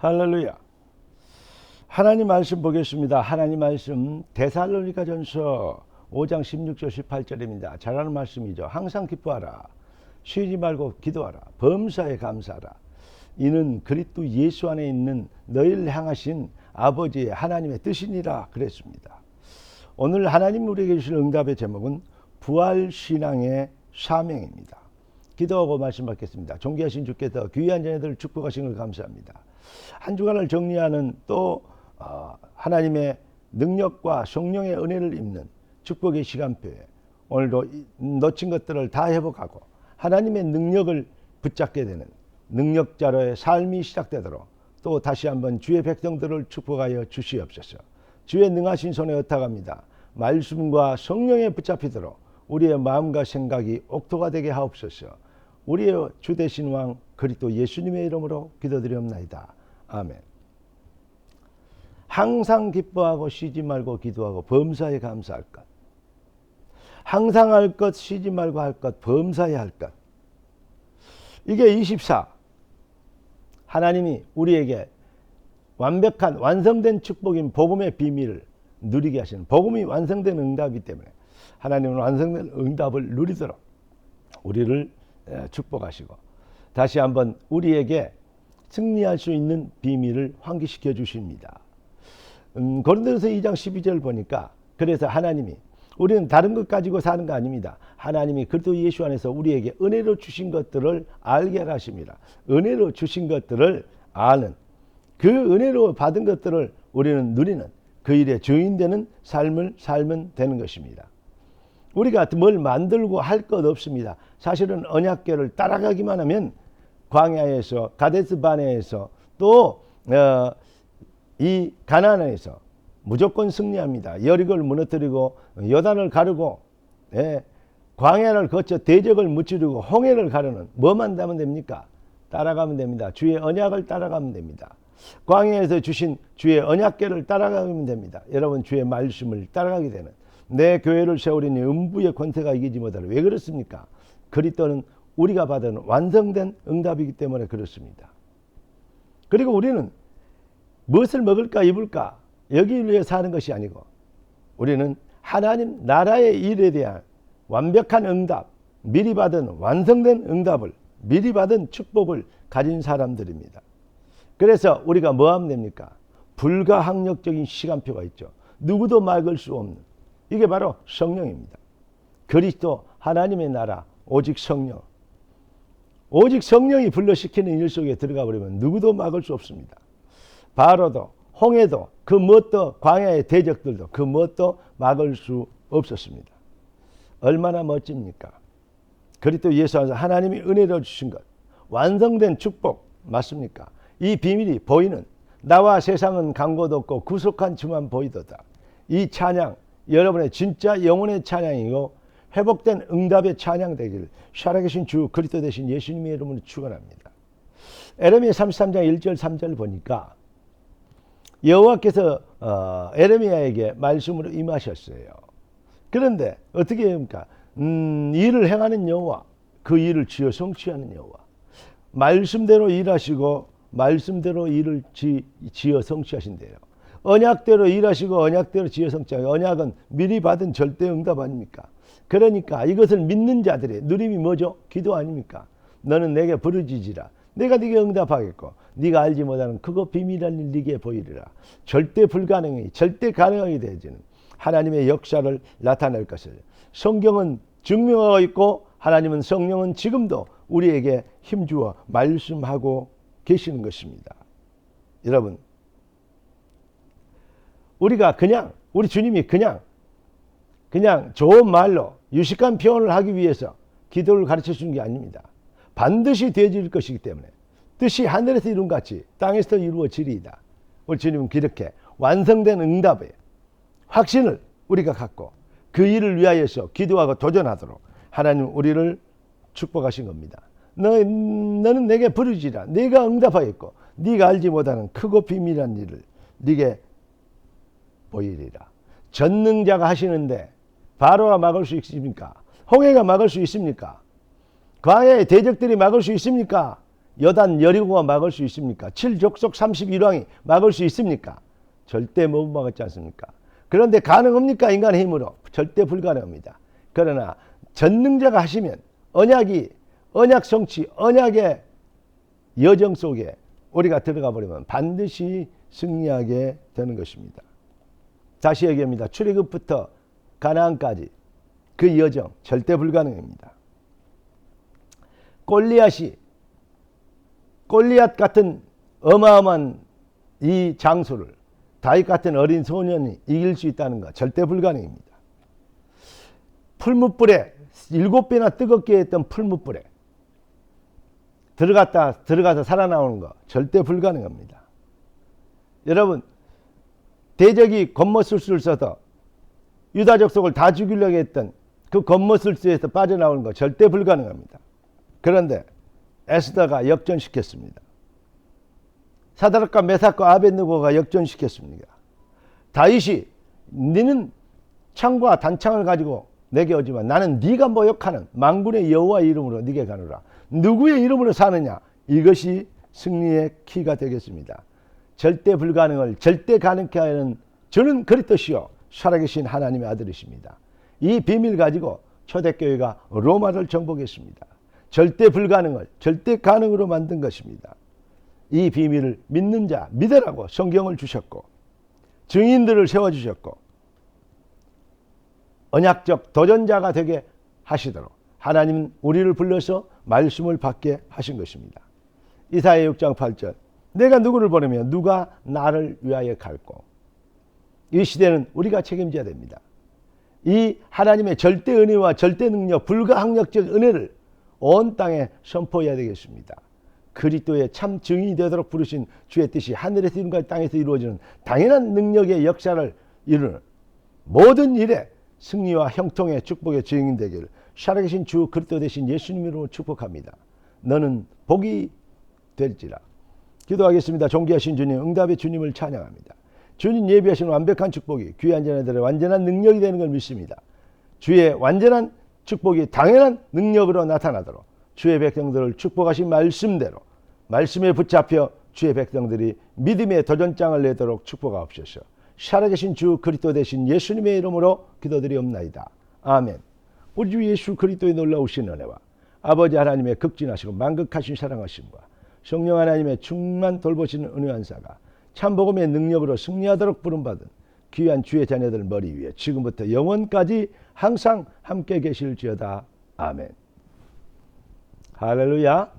할렐루야. 하나님 말씀 보겠습니다. 하나님 말씀 데살로니가 전서 5장 16절 18절입니다. 잘하는 말씀이죠. 항상 기뻐하라. 쉬지 말고 기도하라. 범사에 감사하라. 이는 그리스도 예수 안에 있는 너희를 향하신 아버지의 하나님의 뜻이니라 그랬습니다. 오늘 하나님 우리에게 주실 응답의 제목은 부활 신앙의 사명입니다. 기도하고 말씀 받겠습니다. 존귀하신 주께서 귀한 자녀들을 축복하신 걸 감사합니다. 한 주간을 정리하는 또 어, 하나님의 능력과 성령의 은혜를 입는 축복의 시간표에 오늘도 놓친 것들을 다 회복하고 하나님의 능력을 붙잡게 되는 능력자로의 삶이 시작되도록 또 다시 한번 주의 백성들을 축복하여 주시옵소서. 주의 능하신 손에 의탁합니다. 말씀과 성령에 붙잡히도록 우리의 마음과 생각이 옥토가 되게 하옵소서. 우리의 주 되신 왕 그리스도 예수님의 이름으로 기도드리옵나이다. 아멘. 항상 기뻐하고 쉬지 말고 기도하고 범사에 감사할 것. 항상 할 것, 쉬지 말고 할 것, 범사에 할 것. 이게 24. 하나님이 우리에게 완벽한 완성된 축복인 복음의 비밀을 누리게 하시는 복음이 완성된 응답이기 때문에 하나님은 완성된 응답을 누리도록 우리를 축복하시고 다시 한번 우리에게 승리할 수 있는 비밀을 환기시켜 주십니다. 음, 고린도서 2장 12절 보니까 그래서 하나님이 우리는 다른 것 가지고 사는 거 아닙니다. 하나님이 그리스도 예수 안에서 우리에게 은혜로 주신 것들을 알게 하십니다. 은혜로 주신 것들을 아는 그 은혜로 받은 것들을 우리는 누리는 그 일의 주인 되는 삶을 살면 되는 것입니다. 우리가 뭘 만들고 할 것 없습니다. 사실은 언약궤를 따라가기만 하면 광야에서 가데스 바네에서 또이 어, 가나안에서 무조건 승리합니다. 여리고를 무너뜨리고 여단을 가르고 예, 광야를 거쳐 대적을 무찌르고 홍해를 가르는 뭐만 하면 됩니까? 따라가면 됩니다. 주의 언약을 따라가면 됩니다. 광야에서 주신 주의 언약궤를 따라가면 됩니다. 여러분 주의 말씀을 따라가게 되는 내 교회를 세우리니 음부의 권세가 이기지 못하라. 왜 그렇습니까? 그리스도는 우리가 받은 완성된 응답이기 때문에 그렇습니다. 그리고 우리는 무엇을 먹을까 입을까 여기 위해 사는 것이 아니고 우리는 하나님 나라의 일에 대한 완벽한 응답, 미리 받은 완성된 응답을 미리 받은 축복을 가진 사람들입니다. 그래서 우리가 뭐 하면 됩니까? 불가항력적인 시간표가 있죠. 누구도 막을 수 없는 이게 바로 성령입니다. 그리스도 하나님의 나라 오직 성령. 오직 성령이 불러시키는 일 속에 들어가 버리면 누구도 막을 수 없습니다. 바로도 홍해도 그 무엇도 광야의 대적들도 그 무엇도 막을 수 없었습니다. 얼마나 멋집니까? 그리스도 예수 안에서 하나님이 은혜로 주신 것 완성된 축복 맞습니까? 이 비밀이 보이는 나와 세상은 강고도 없고 구속한 주만 보이도다. 이 찬양 여러분의 진짜 영혼의 찬양이고 회복된 응답의 찬양 되기를 살아계신 주 그리스도 되신 예수님의 이름으로 축원합니다. 에레미야 33장 1절 3절 보니까 여호와께서 어, 에레미야에게 말씀으로 임하셨어요. 그런데 어떻게 합니까? 음, 일을 행하는 여호와, 그 일을 지어 성취하는 여호와. 말씀대로 일하시고 말씀대로 일을 지, 지어 성취하신대요. 언약대로 일하시고 언약대로 성취하고 언약은 미리 받은 절대 응답 아닙니까? 그러니까 이것을 믿는 자들의 누림이 뭐죠? 기도 아닙니까? 너는 내게 부르짖으라. 내가 네게 응답하겠고 네가 알지 못하는 그거 비밀한 일 네게 보이리라. 절대 불가능이 절대 가능하게 되어지는 하나님의 역사를 나타낼 것을 성경은 증명하고 있고 하나님은 성령은 지금도 우리에게 힘주어 말씀하고 계시는 것입니다. 여러분 우리가 그냥 우리 주님이 그냥 그냥 좋은 말로 유식한 표현을 하기 위해서 기도를 가르쳐 주는 게 아닙니다. 반드시 되어질 것이기 때문에 뜻이 하늘에서 이룬 같이 땅에서 이루어지리이다. 우리 주님은 그렇게 완성된 응답의 확신을 우리가 갖고 그 일을 위하여서 기도하고 도전하도록 하나님 우리를 축복하신 겁니다. 너, 너는 내게 부르지라. 네가 응답하겠고 네가 알지 못하는 크고 비밀한 일을 네게 보이리라. 전능자가 하시는데 바로가 막을 수 있습니까? 홍해가 막을 수 있습니까? 광야의 대적들이 막을 수 있습니까? 여단 여리고가 막을 수 있습니까? 칠족속 31왕이 막을 수 있습니까? 절대 못 막았지 않습니까? 그런데 가능합니까? 인간의 힘으로 절대 불가능합니다. 그러나 전능자가 하시면 언약이 언약 성취 언약의 여정 속에 우리가 들어가 버리면 반드시 승리하게 되는 것입니다. 다시 얘기합니다. 출애굽부터 가나안까지 그 여정 절대 불가능합니다. 골리앗이 골리앗 같은 어마어마한 이 장소를 다윗 같은 어린 소년이 이길 수 있다는 것 절대 불가능입니다. 풀무불에 일곱 배나 뜨겁게 했던 풀무불에 들어갔다 들어가서 살아나오는 거 절대 불가능합니다. 여러분 대적이 겉멋술수를 써서 유다 족속을 다 죽이려고 했던 그 겉멋술수에서 빠져나오는 거 절대 불가능합니다. 그런데 에스더가 역전시켰습니다. 사다락과 메삭과 아벤누고가 역전시켰습니다. 다윗이 너는 창과 단창을 가지고 내게 오지만 나는 네가 모욕하는 망군의 여호와 이름으로 네게 가노라. 누구의 이름으로 사느냐? 이것이 승리의 키가 되겠습니다. 절대 불가능을 절대 가능케 하는 저는 그리스도시요 살아계신 하나님의 아들이십니다. 이 비밀 가지고 초대교회가 로마를 정복했습니다. 절대 불가능을 절대 가능으로 만든 것입니다. 이 비밀을 믿는 자 믿으라고 성경을 주셨고 증인들을 세워 주셨고 언약적 도전자가 되게 하시도록 하나님은 우리를 불러서 말씀을 받게 하신 것입니다. 이사야 6장 8절 내가 누구를 보내면 누가 나를 위하여 갈고 이 시대는 우리가 책임져야 됩니다. 이 하나님의 절대 은혜와 절대 능력, 불가항력적 은혜를 온 땅에 선포해야 되겠습니다. 그리스도의 참 증인이 되도록 부르신 주의 뜻이 하늘에서 이룬과 땅에서 이루어지는 당연한 능력의 역사를 이루는 모든 일에 승리와 형통의 축복의 증인 되기를 살아계신 주 그리스도 대신 예수님 이름으로 축복합니다. 너는 복이 될지라. 기도하겠습니다. 존귀하신 주님, 응답의 주님을 찬양합니다. 주님 예비하신 완벽한 축복이 귀한 자녀들의 완전한 능력이 되는 걸 믿습니다. 주의 완전한 축복이 당연한 능력으로 나타나도록 주의 백성들을 축복하신 말씀대로 말씀에 붙잡혀 주의 백성들이 믿음의 도전장을 내도록 축복하옵소서. 살아계신 주 그리스도 대신 예수님의 이름으로 기도드리옵나이다. 아멘. 우리 주 예수 그리스도의 놀라우신 은혜와 아버지 하나님의 극진하시고 만극하신 사랑하심과 성령 하나님의 충만 돌보시는 은혜 한사가 참복음의 능력으로 승리하도록 부름받은 귀한 주의 자녀들 머리 위에 지금부터 영원까지 항상 함께 계실지어다. 아멘. 할렐루야.